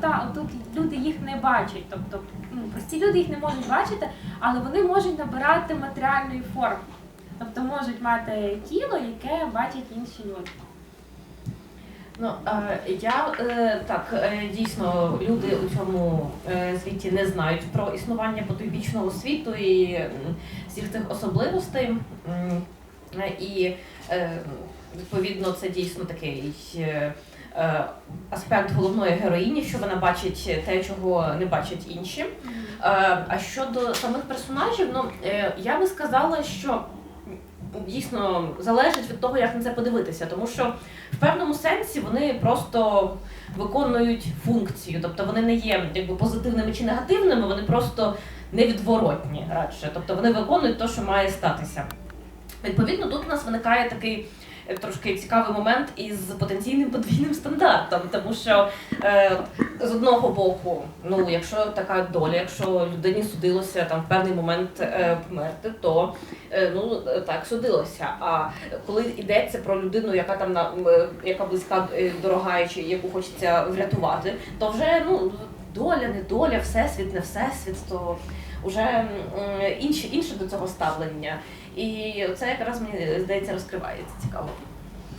ота, тут люди їх не бачать. Тобто, ну, прості люди їх не можуть бачити, але вони можуть набирати матеріальної форми. Тобто можуть мати тіло, яке бачать інші люди. Ну я е, так е, дійсно люди у цьому е, світі не знають про існування потойбічного світу і всіх цих особливостей. І відповідно це дійсно такий аспект головної героїні, що вона бачить те, чого не бачать інші. Е, А щодо самих персонажів, ну е, я би сказала, що дійсно залежить від того, як на це подивитися, тому що в певному сенсі вони просто виконують функцію, тобто вони не є якби позитивними чи негативними, вони просто невідворотні радше. Тобто вони виконують те, що має статися. Відповідно, тут у нас виникає такий е, трошки цікавий момент із потенційним подвійним стандартом, тому що е, з одного боку, ну якщо така доля, якщо людині судилося там в певний момент е, померти, то е, ну так судилося. А коли йдеться про людину, яка там на яка близька е, дорога, чи яку хочеться врятувати, то вже ну доля, не доля, всесвіт, не всесвіт, то вже інше, інше до цього ставлення. І це якраз мені здається розкривається цікаво.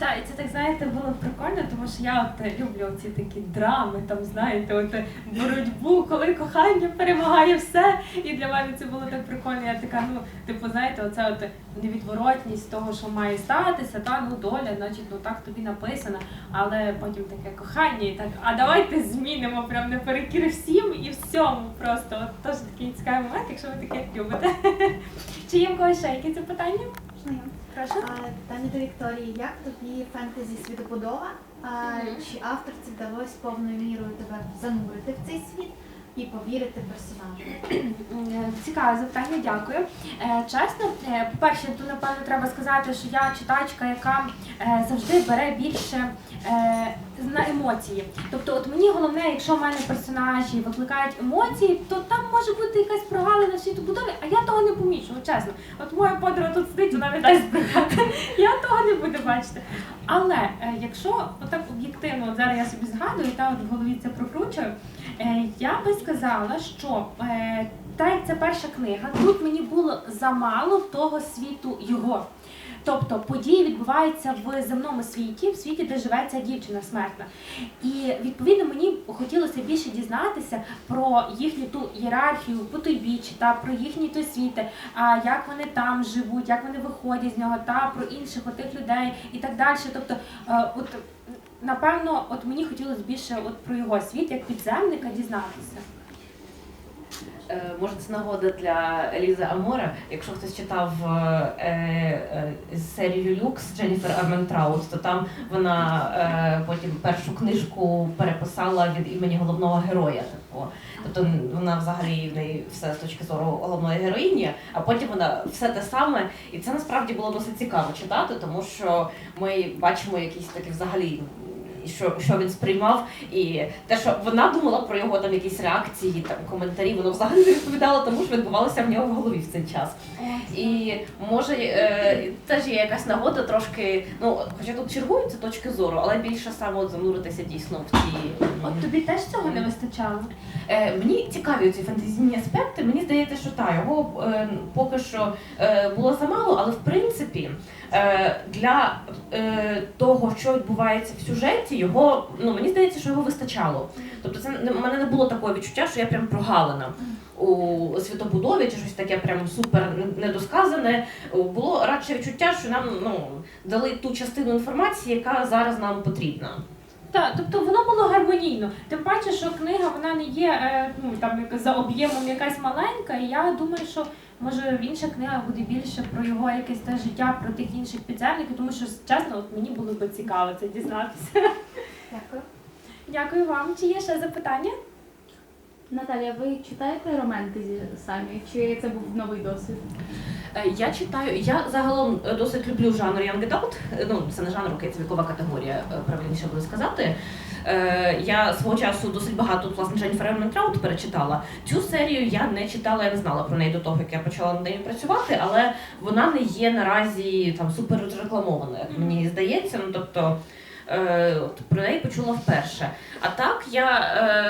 Так, і це так знаєте було прикольно, тому що я от е, люблю ці такі драми, там знаєте, от е, боротьбу, коли кохання перемагає все. І для мене це було так прикольно. Я така, ну типу, знаєте, оце от невідворотність того, що має статися, та ну доля, значить, ну так тобі написано. Але потім таке кохання, і так, а давайте змінимо прям наперекір всім і всьому. Просто от теж такий цікавий момент, якщо ви таке любите. Чи є в когось ще якісь запитання? Прошу. Питання до Вікторії. Як тобі фентезі світобудова? А. Чи авторці вдалося повною мірою тебе занурити в цей світ і повірити персонажу? Цікаве запитання, дякую. Е, Чесно, е, по-перше, тут напевно треба сказати, що я читачка, яка е, завжди бере більше е, на емоції. Тобто, от мені головне, якщо в мене персонажі викликають емоції, то там може бути якась прогалина в світобудові, а я того не помічу, чесно. От моя подруга тут сидить, вона не дасть збрехати. Я того не буду бачити. Але е, якщо отак об'єктивно, от зараз я собі згадую, та от в голові це прокручую. Е, Я би сказала, що е, та як це перша книга, тут мені було замало того світу його. Тобто події відбуваються в земному світі, в світі, де живе ця дівчина смертна. І відповідно мені хотілося більше дізнатися про їхню ту ієрархію потойбіччя, та про їхні той світи, а як вони там живуть, як вони виходять з нього, та про інших отих людей і так далі. Тобто, е, от напевно, от мені хотілося більше от про його світ як підземника дізнатися. Е, Може, це нагода для Елізи Амора. Якщо хтось читав е, е, серію Люкс Дженніфер Арментраут, то там вона е, потім першу книжку переписала від імені головного героя. Типу. Тобто вона взагалі в неї все з точки зору головної героїні, а потім вона все те саме. І це насправді було досить цікаво читати, тому що ми бачимо якісь такі взагалі. І Що, що він сприймав, і те, що вона думала про його там якісь реакції, там коментарі, воно взагалі не відповідало тому, що відбувалося в нього в голові в цей час. І може е, теж є якась нагода трошки, ну хоча тут чергуються точки зору, але більше саме от зануритися дійсно в ті. От тобі теж цього не вистачало? Е, мені цікаві ці фантазійні аспекти. Мені здається, що так, його е, поки що е, було замало, але в принципі для того, що відбувається в сюжеті, його ну мені здається, що його вистачало. Тобто, це не- мене не було такого відчуття, що я прям прогалина у світобудові чи щось таке прям супер недосказане. Було радше відчуття, що нам ну дали ту частину інформації, яка зараз нам потрібна. Так, тобто воно було гармонійно. Тим паче, що книга вона не є е, ну там за об'ємом якась маленька, і я думаю, що може в інших книгах буде більше про його якесь те життя, про тих інших підземників, тому що чесно, от мені було би цікаво це дізнатися. Дякую. Дякую вам. Чи є ще запитання? Наталія, ви читаєте романтизі самі? Чи це був новий досвід? Е, Я читаю, я загалом е, досить люблю жанр Young Adult. Е, Ну, це не жанр, окей, це вікова категорія, правильніше буде сказати. Я свого часу досить багато власне Дженніфер Ерментраут перечитала. Цю серію я не читала, я не знала про неї до того, як я почала над нею працювати, але вона не є наразі там супер рекламована, як мені здається. Ну тобто. Е, от, про неї почула вперше. А так я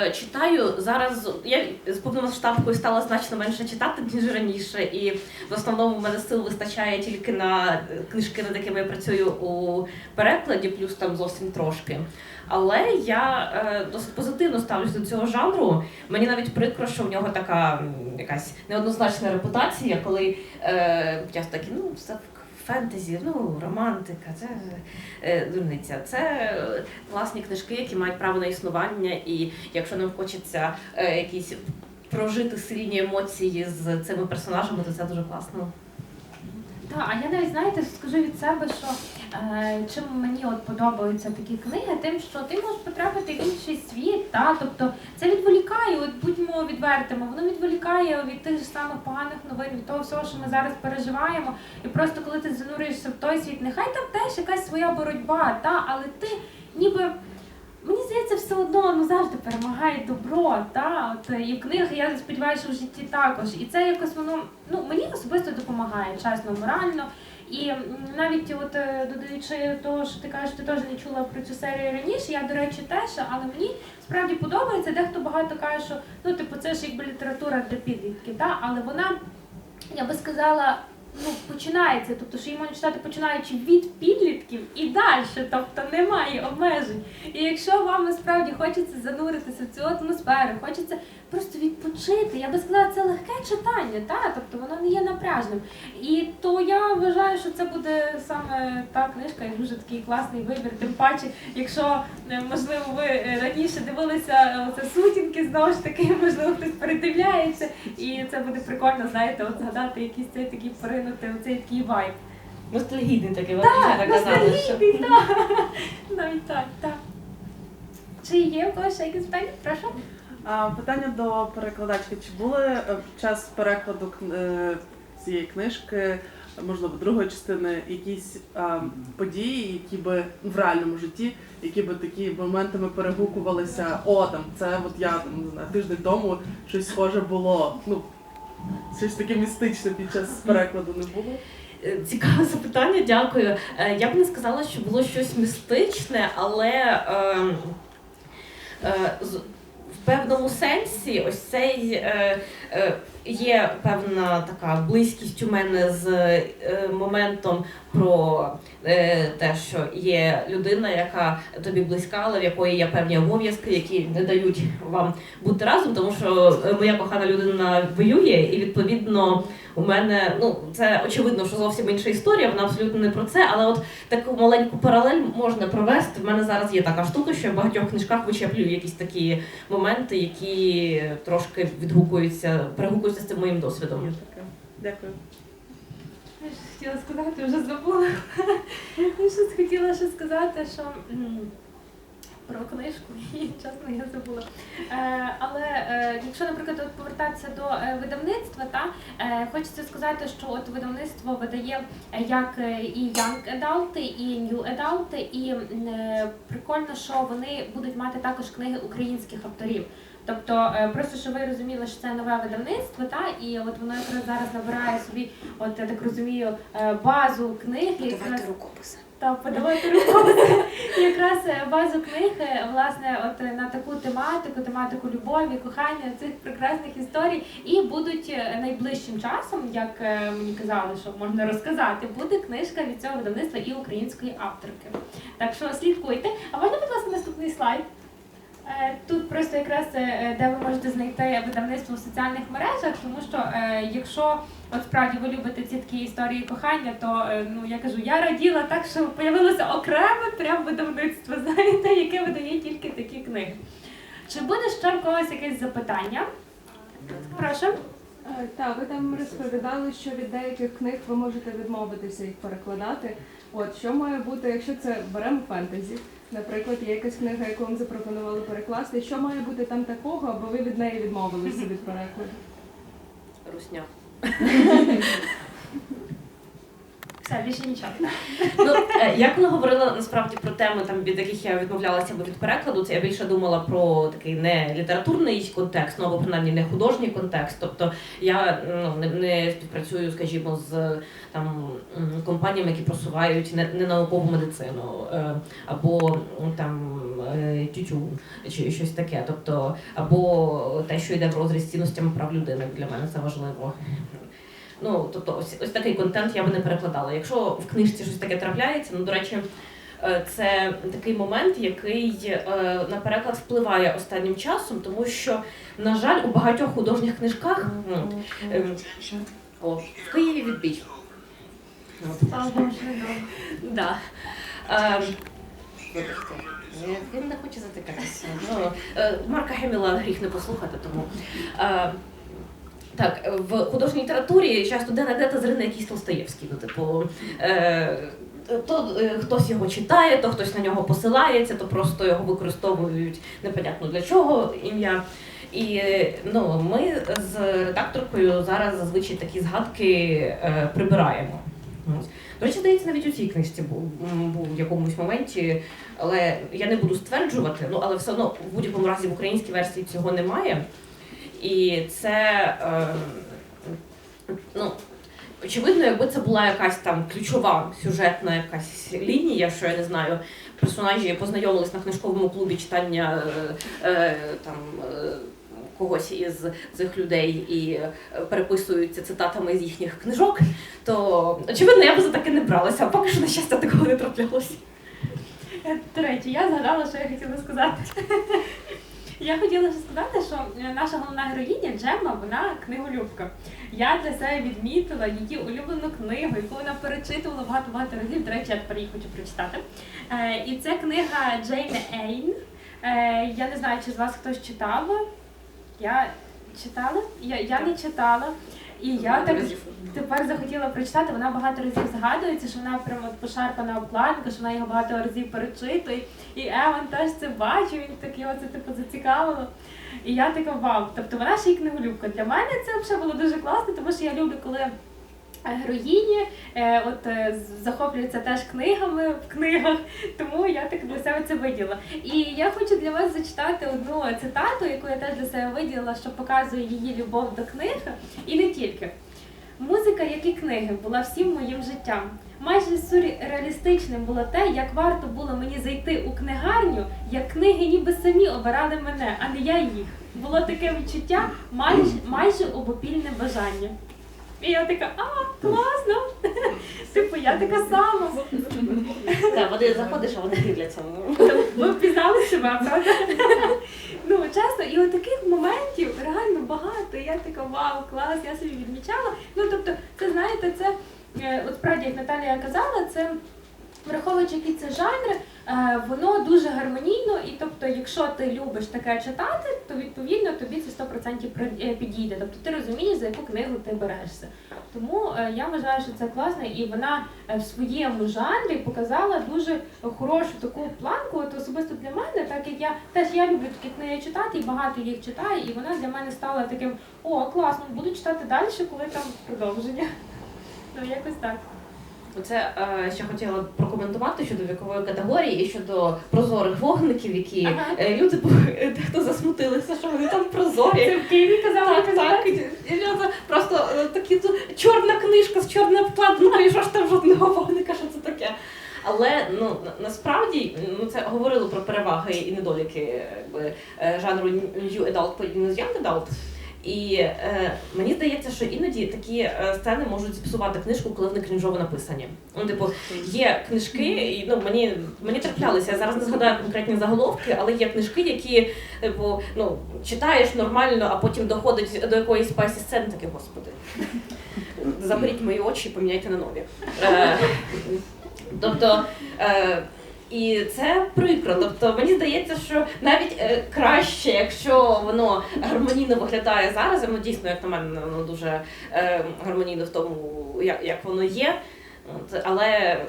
е, читаю зараз. Я з повномасштабкою стала значно менше читати ніж раніше, і в основному в мене сил вистачає тільки на е, книжки, над якими я працюю у перекладі, плюс там зовсім трошки. Але я е, досить позитивно ставлюсь до цього жанру. Мені навіть прикро, що в нього така якась неоднозначна репутація, коли е, часто такі, ну, це фентезі, ну, романтика, це е, дурниця. Це власні класні книжки, які мають право на існування, і якщо нам хочеться е, якісь прожити сильні емоції з цими персонажами, то це дуже класно. Так, а я навіть знаєте, скажу від себе, що е, чим мені от подобаються такі книги, тим, що ти можеш потрапити в інший світ, та тобто це відволікає, от будьмо відвертими, воно відволікає від тих же самих поганих новин, від того всього, що ми зараз переживаємо. І просто коли ти занурюєшся в той світ, нехай там теж якась своя боротьба, та, але ти ніби. Мені здається, все одно ну завжди перемагає добро, та от і в книгах я сподіваюся, що в житті також. І це якось воно ну мені особисто допомагає, чесно, морально. І навіть от е, додаючи того, що ти кажеш, ти теж не чула про цю серію раніше. Я до речі теж, але мені справді подобається. Дехто багато каже, що ну типу це ж якби література для підлітків, та але вона, я би сказала. Ну, починається, тобто, що її можна читати починаючи від підлітків і далі, тобто немає обмежень. І якщо вам насправді хочеться зануритися в цю атмосферу, хочеться просто відпочити, я би сказала, це легке читання, та? тобто воно не є напряжним. І то я вважаю, що це буде саме та книжка, і дуже такий класний вибір. Тим паче, якщо е, можливо ви е, раніше дивилися е, оце сутінки, знову ж таки, можливо, хтось передивляється, і це буде прикольно, знаєте, от згадати якийсь цей такий поринути в цей такий вайб. Ностальгійний такий, так казали, що так. Навіть так, так. Чи є у когось якісь питання? Прошу. Питання до перекладачки. Чи були е, під час перекладу е, цієї книжки, можливо, другої частини, якісь події, які би в реальному житті, які би такі моментами перегукувалися, о, там, це от я там, не знаю, тиждень тому щось схоже було. Ну, щось таке містичне під час перекладу не було? Е, Цікаве запитання, дякую. Е, Я б не сказала, що було щось містичне, але е, е, з- в певному сенсі ось цей е, є певна така близькість у мене з е, моментом про е, те, що є людина, яка тобі близька, але в якої є певні обов'язки, які не дають вам бути разом, тому що е, моя кохана людина воює, і відповідно у мене ну це очевидно, що зовсім інша історія. Вона абсолютно не про це, але от таку маленьку паралель можна провести. В мене зараз є така штука, що я в багатьох книжках вичеплюю якісь такі моменти, які трошки відгукуються, перегукуються з цим моїм досвідом. Є таке. Дякую. Я щось хотіла сказати, вже забула. Я щось хотіла ще сказати, що про книжку, і чесно, я забула. Е, але е, якщо, наприклад, от повертатися до е, видавництва, та е, хочеться сказати, що от видавництво видає як і Young Adult, і New Adult, і е, прикольно, що вони будуть мати також книги українських авторів. Тобто, е, просто щоб ви розуміли, що це нове видавництво, та і от воно якраз зараз набирає собі, от я так розумію, е, базу книг. і якраз- рукописи. та подавати рукописи. Якраз е, базу книг, власне, от на таку тематику, тематику любові, кохання, цих прекрасних історій. І будуть найближчим часом, як мені казали, що можна розказати, буде книжка від цього видавництва і української авторки. Так що слідкуйте. А можна, будь ласка, наступний слайд? Е, Тут просто якраз е, де ви можете знайти видавництво в соціальних мережах, тому що е, якщо от справді ви любите ці такі історії кохання, то е, ну я кажу, я раділа так, що появилося окреме прям видавництво, знаєте, яке видає тільки такі книги. Чи буде ще в когось якесь запитання? Прошу. Е, Так, ви там розповідали, що від деяких книг ви можете відмовитися їх перекладати. От що має бути, якщо це беремо фентезі, наприклад, є якась книга, яку вам запропонували перекласти. Що має бути там такого, аби ви від неї відмовилися від перекладу? Русня. Все, більше нічого. Ну, е, я коли говорила насправді про теми, там від яких я відмовлялася або від перекладу, це я більше думала про такий не літературний контекст, ну або принаймні не художній контекст. Тобто я ну не, не співпрацюю, скажімо, з там компаніями, які просувають не, не наукову медицину, е, або там е, тютю чи щось таке. Тобто, або те, що йде в розріз цінностями прав людини, для мене це важливо. Ну, тобто, ось, ось такий контент я би не перекладала. Якщо в книжці щось таке трапляється, ну, до речі, е, це такий момент, який е, на переклад впливає останнім часом, тому що, на жаль, у багатьох художніх книжках ну, о, в Києві відбій. Да. Е, Він не хоче затикатися. Ну, е, Марка Хеміла гріх не послухати, тому. Е, так, в художній літературі часто де та зрине якийсь Толстоєвський. Ну, типу, е, то е, хтось його читає, то хтось на нього посилається, то просто його використовують непонятно для чого ім'я. І е, ну, ми з редакторкою зараз зазвичай такі згадки е, прибираємо. До речі, здається, навіть у цій книжці був, був в якомусь моменті, але я не буду стверджувати, ну але все одно в будь-якому разі в українській версії цього немає. І це е, ну, очевидно, якби це була якась там ключова сюжетна якась лінія, що я не знаю, персонажі познайомились на книжковому клубі читання е, е, там. Е, Когось із цих людей і е, переписуються цитатами з їхніх книжок, то очевидно я би за таке не бралася, а поки що на щастя такого не траплялося. Е, До речі, я згадала, що я хотіла сказати. Я хотіла ще сказати, що е, наша головна героїня Джемма, вона книголюбка. Я для себе відмітила її улюблену книгу, яку вона перечитувала багато-багато разів. До речі, я тепер її хочу прочитати. Е, і це книга Джейн Ейн. Е, я не знаю, чи з вас хтось читав. Я читала? Я, я не читала. І я так тепер захотіла прочитати. Вона багато разів згадується, що вона прямо пошарпана обкладинка, що вона його багато разів перечитує. І Еван теж це бачив, він так його це типу зацікавило. І я така вау. Тобто вона ще й книголюбка. Для мене це взагалі було дуже класно, тому що я люблю, коли героїні е, от е, захоплюються теж книгами в книгах, тому я так для себе це виділа. І я хочу для вас зачитати одну цитату, яку я теж для себе виділила, що показує її любов до книг, і не тільки. Музика, як і книги, була всім моїм життям. Майже сюрреалістичним було те, як варто було мені зайти у книгарню, як книги ніби самі обирали мене, а не я їх. Було таке відчуття, майже, майже обопільне бажання. І я така, а, класно! Типу, я така сама. Так, вони заходиш, а вони дивляться. Ви впізнали себе, правда? Ну, чесно, і от таких моментів реально багато. Я така, вау, клас, я собі відмічала. Ну, тобто, це знаєте, це е, от справді, як Наталія казала, це враховуючи, які це жанри, е, воно дуже гармонійно, і тобто, якщо ти любиш таке читати, то відповідно тобі це 100% е, підійде. Тобто ти розумієш, за яку книгу ти берешся. Тому е, я вважаю, що це класно, і вона в своєму жанрі показала дуже хорошу таку планку. От особисто для мене, так як я теж я люблю такі книги читати, і багато їх читаю, і вона для мене стала таким о, класно, буду читати далі, коли там продовження. Ну, якось так. Оце ще хотіла прокоментувати щодо вікової категорії і щодо прозорих вогників, які Ага. е, люди е, дехто засмутилися, що вони там прозорі. Це в Києві казала, Так, так. Просто е, такі чорна книжка з чорною обкладинкою, і що ж там жодного вогника, що це таке. Але ну насправді ну це говорило про переваги і недоліки якби, жанру New Adult Young Adult. І е, мені здається, що іноді такі е, сцени можуть зіпсувати книжку, коли вони крінжово написані. Ну, типу, є книжки, і ну мені мені траплялися. Я зараз не згадаю конкретні заголовки, але є книжки, які типу, ну читаєш нормально, а потім доходить до якоїсь спайсі сцени, таке господи. Заберіть мої очі, поміняйте на нові. Е, тобто. Е, і це прикро. Тобто мені здається, що навіть е, краще, якщо воно гармонійно виглядає зараз, воно дійсно, як на мене, воно дуже е, гармонійно в тому, як, як воно є. Але е,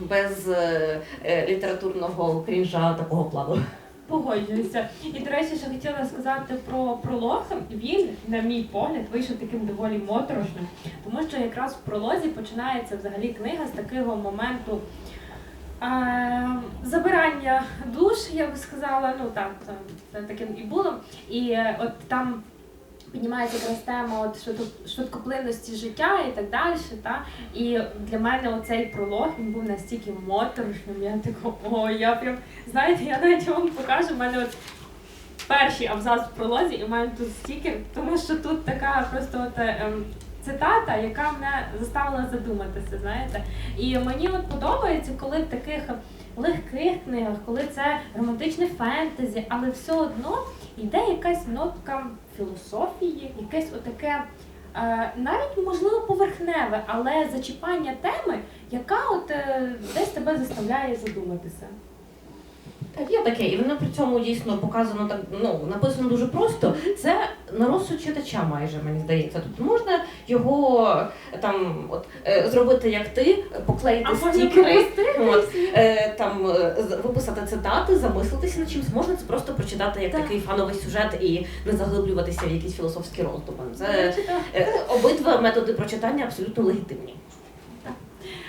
без е, е, літературного крінжа такого плану. Погоджуюся. І до речі, ще хотіла сказати про пролог. Він, на мій погляд, вийшов таким доволі моторошним, тому що якраз в пролозі починається взагалі книга з такого моменту. Забирання душ, я би сказала, ну так, це, таким і було. І от там піднімається якраз тема от швидкоплинності життя і так далі. Та? І для мене оцей пролог він був настільки моторошним. Я така, о, я прям, знаєте, я навіть вам покажу, в мене от перший абзац в пролозі, і в мене тут стікер, тому що тут така просто от, е, ем, цитата, яка мене заставила задуматися, знаєте. І мені от подобається, коли в таких легких книгах, коли це романтичне фентезі, але все одно йде якась нотка філософії, якесь отаке. е, Навіть можливо поверхневе, але зачіпання теми, яка от е, десь тебе заставляє задуматися. Так, є таке, і воно при цьому дійсно показано так, ну написано дуже просто. Це на розсуд читача, майже мені здається. Тобто можна його там от е, зробити як ти, поклеїти А стікери, от, е, там е, виписати цитати, замислитися над чимось. Можна це просто прочитати як Так. такий фановий сюжет і не заглиблюватися в якісь філософські роздуми. Це е, обидва методи прочитання абсолютно легітимні.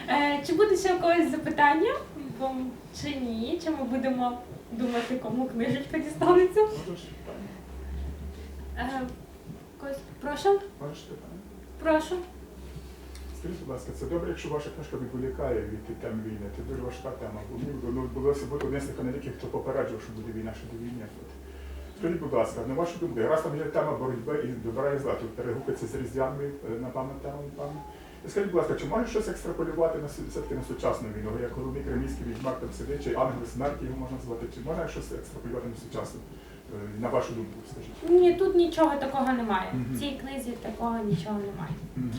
Е, Чи буде ще у когось запитання? Вам Чи ні? Чи ми будемо думати, кому книжечка дістанеться? Е, Когось, прошу, Можеш питання? прошу. Скажіть, будь ласка, це добре, якщо ваша книжка відволікає від тем війни. Це дуже важка тема. Мені ну, довелося бути один з тих аналітиків, хто попереджував, що буде війна, що до війни. Скажіть, будь ласка, на вашу думку, раз там є тема боротьби і добра і зла, тут перегукується з різдвяною, е, темою, напевно. І Скажіть, будь ласка, чи можна щось екстраполювати на все-таки на сучасну війну, як головний кремлівський відьмак там сидить, чи ангел смерті його можна звати, чи можна щось екстраполювати на сучасну, е, на вашу думку, скажіть? Ні, тут нічого такого немає. В цій книзі такого нічого немає. Мгм.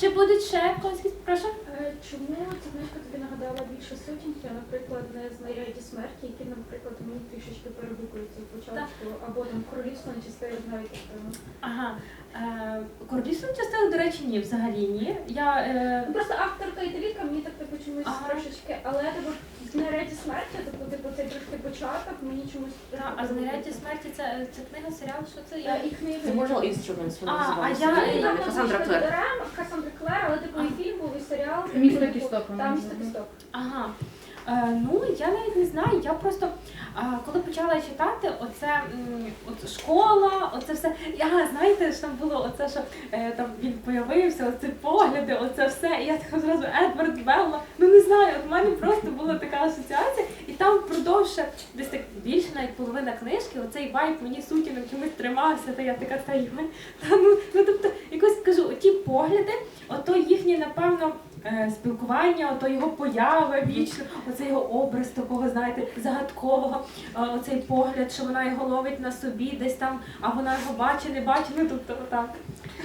Чи будуть ще когось? Прошу. Е, Чому ця книжка тобі нагадала більше сутінки, а, наприклад, не знаряді смерті, які, наприклад, мені трішечки перегукуються в початку, або там королівство нечистивих навіть. Ага. Е, Королівство частину, до речі, ні, взагалі ні. Я, е, Ну просто авторка італійка мені так типу чомусь Ага. трошечки, але типу знаряді смерті, тобто типу цей трошки початок, мені чомусь та, а знаряддя смерті це, це книга, серіал, що це? Я Я... і книги. Immortal Instruments вона А, називається. а я- там Касандра Клер. Касандра Клер, але типу і фільм був, і серіал. Місто типу, кісток, Там вона місто кісток. Ага. Е, ну, я навіть не знаю. Я просто коли почала читати, оце от школа, оце все. Я знаєте, що там було оце, що е, там він появився, оце погляди, оце все. І я така зразу Едвард Белла. Ну не знаю, от в мене просто була така асоціація, і там впродовж десь так більше навіть половина книжки, оцей вайб мені сутінок чомусь тримався, та я така та «Йой». та ну, ну тобто якось кажу, оті погляди, ото їхнє, напевно. Е, Спілкування, ото його поява вічно, оцей його образ такого, знаєте, загадкового, е, оцей погляд, що вона його ловить на собі, десь там, а вона його бачить, не бачить, ну тобто так.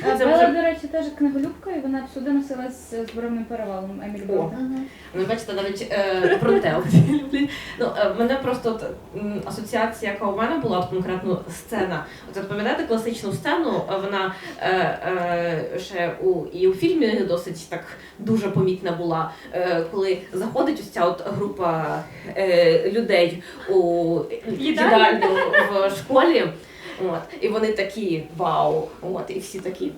Це Белла, може- до речі, теж книголюбка, і вона всюди носилась з боровним перевалом Емілі О. Бонта. Ви бачите, навіть е, про те люблять. Ну, е, мене просто от, м, асоціація, яка у мене була, от конкретно сцена. От от пам'ятаєте класичну сцену, е, вона е, е, ще у, і у фільмі досить так дуже помітна була, е, коли заходить ось ця от група е, людей у їдальню в школі. От, і вони такі вау, от, і всі такі.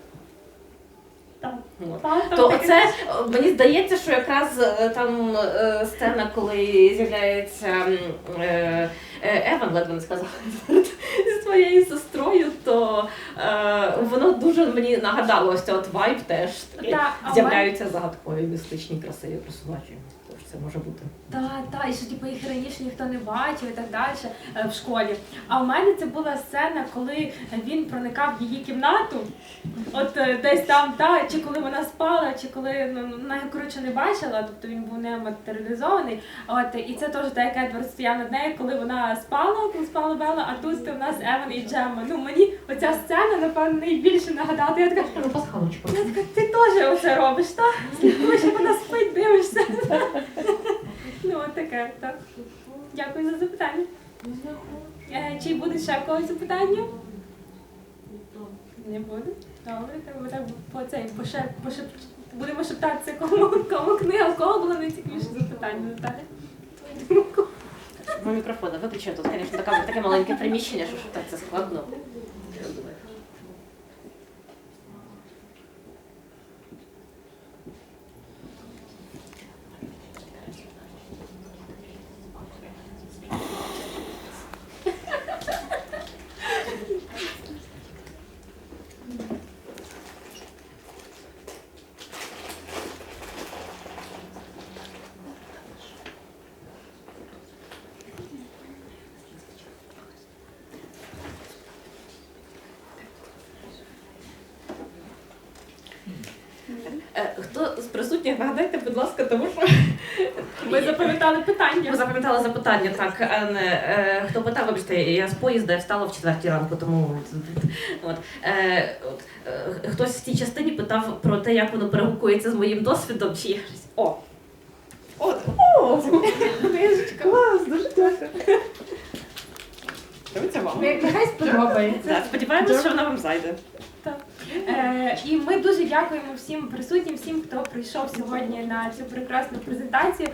От. Так, там То таке- це мені здається, що якраз е, там е, сцена, коли з'являється м, е, е, Еван, ледве не сказала зі своєю сестрою, то е, воно дуже мені нагадало ось цей от вайб теж. Та, а З'являються загадкові, містичні, красиві персонажі. Тож це може бути. Так, так, і що типу їх раніше ніхто не бачив і так далі е, в школі. А у мене це була сцена, коли він проникав в її кімнату, от е, десь там, та, чи коли вона спала, чи коли ну, вона коротше не бачила, тобто він був не матеріалізований. От і це теж так, як Едвард стояв над нею, коли вона спала, коли спала Белла, а тут у нас Еван і Джемма. Ну мені оця сцена, напевно, найбільше нагадала. Я така, Ну, пасхалочка. я така, ти теж оце робиш, так? Слідкуєш, як вона спить, дивишся. Ну, от таке, так. Дякую за запитання. Е, Чи буде ще в когось запитання? Не буде. Добре, то по цей поше, поше, будемо шептатися, кому, кому книга, в кого було найцікавіше запитання, Наталя? Два мікрофони виключив. Тут, звісно, таке, маленьке приміщення, що, це складно. Я думаю. Е, Хто з присутніх нагадайте, будь ласка, тому що Ми запам'ятали питання. ви запам'ятали запитання, так е, хто питав, вибачте, я з поїзда встала в четвертій ранку, тому от, е, от е, хтось в цій частині питав про те, як воно перегукується з моїм досвідом, чи я щось. О! От, о! Книжечка. Клас, дуже дякую. Це вам. Нехай сподобається. Сподіваємось, що вона вам зайде. Е, і ми дуже дякуємо всім присутнім, всім, хто прийшов сьогодні на цю прекрасну презентацію.